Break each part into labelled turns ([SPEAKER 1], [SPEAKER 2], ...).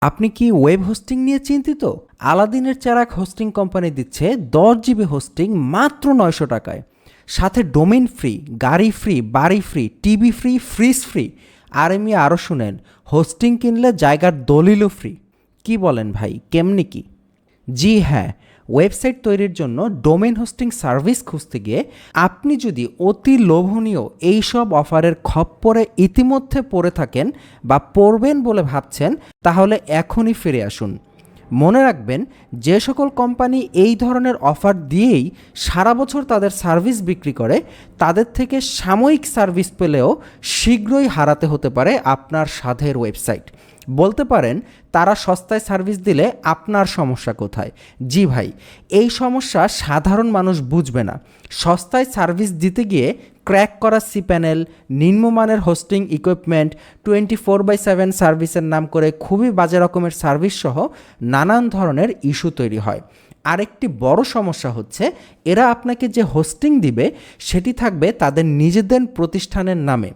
[SPEAKER 1] আপনি কি web hosting নিয়ে চিন্তিত? আলাদিনের চারাক হোস্টিং কোম্পানি দিচ্ছে দশ জিবি হোস্টিং মাত্র নয়শো টাকায়। সাথে ডোমেন ফ্রি, গাড়ি ফ্রি, বাড়ি free, TV free, fridge free. আর এমনি আরও শুনেন, হোস্টিং কিনলে জায়গার দলিলও ফ্রি। কি বলেন ভাই, কেমনি কি? জি হ্যাঁ ওয়েবসাইট তৈরির জন্য ডোমেন হোস্টিং সার্ভিস খুঁজতে গিয়ে আপনি যদি অতি লোভনীয় এইসব অফারের খপ্পরে ইতিমধ্যে পড়ে থাকেন বা পড়বেন বলে ভাবছেন, তাহলে এখনই ফিরে আসুন। মনে রাখবেন, যে সকল কোম্পানি এই ধরনের অফার দিয়েই সারা বছর তাদের সার্ভিস বিক্রি করে, তাদের থেকে সাময়িক সার্ভিস পেলেও শীঘ্রই হারাতে হতে পারে আপনার সাধের ওয়েবসাইট। বলতে পারেন, তারা সস্তায় সার্ভিস দিলে আপনার সমস্যা কোথায়? জি ভাই, এই সমস্যা সাধারণ মানুষ বুঝবে না। সস্তায় সার্ভিস দিতে গিয়ে ক্র্যাক করা সি প্যানেল, নিম্নমানের hosting equipment, twenty four by seven সার্ভিসের নাম করে খুবই বাজে রকমের সার্ভিস সহ নানান ধরনের ইস্যু তৈরি হয়। আরেকটি বড় সমস্যা হচ্ছে, এরা আপনাকে যে হোস্টিং দিবে, সেটি থাকবে তাদের নিজেদের প্রতিষ্ঠানের নামে।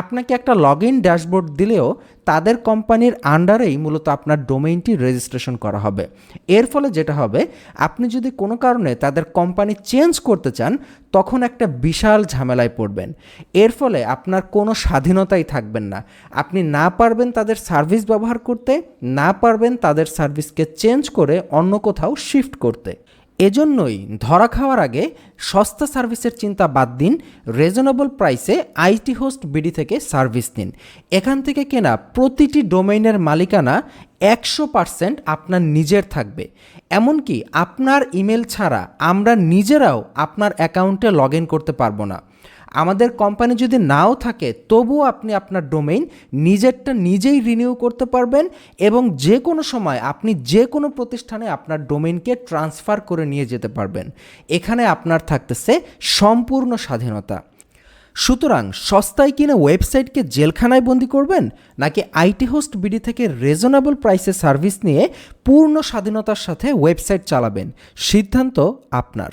[SPEAKER 1] আপনাকে একটা লগ ইন ড্যাশবোর্ড দিলেও তাদের কোম্পানির আন্ডারেই মূলত আপনার ডোমেইনটি রেজিস্ট্রেশন করা হবে। এর ফলে যেটা হবে, আপনি যদি কোনো কারণে তাদের কোম্পানি চেঞ্জ করতে চান, তখন একটা বিশাল ঝামেলায় পড়বেন। এর ফলে আপনার কোনো স্বাধীনতাই থাকবেন না। আপনি না পারবেন তাদের সার্ভিস ব্যবহার করতে, না পারবেন তাদের সার্ভিসকে চেঞ্জ করে অন্য কোথাও শিফট করতে। এজন্যই ধরা খাওয়ার আগে সস্তা সার্ভিসের চিন্তা বাদ দিন রেজনেবল প্রাইসে আইটি হোস্ট বিডি থেকে সার্ভিস দিন এখান থেকে কেনা প্রতিটি ডোমেইনের মালিকানা একশো পার্সেন্ট আপনার নিজের থাকবে। এমনকি আপনার ইমেল ছাড়া আমরা নিজেরাও আপনার অ্যাকাউন্টে লগ করতে পারব না। আমাদের কোম্পানি যদি নাও থাকে, তবুও আপনি আপনার ডোমেইন নিজেরটা নিজেই রিনিউ করতে পারবেন এবং যে কোনো সময় আপনি যে কোনো প্রতিষ্ঠানে আপনার ডোমেইনকে ট্রান্সফার করে নিয়ে যেতে পারবেন। এখানে আপনার থাকতেছে সম্পূর্ণ স্বাধীনতা। সুতরাং সস্তায় কিনে ওয়েবসাইটকে জেলখানায় বন্দি করবেন, নাকি আইটি হোস্ট বিডি থেকে রিজনেবল প্রাইসে সার্ভিস নিয়ে পূর্ণ স্বাধীনতার সাথে ওয়েবসাইট চালাবেন? সিদ্ধান্ত আপনার।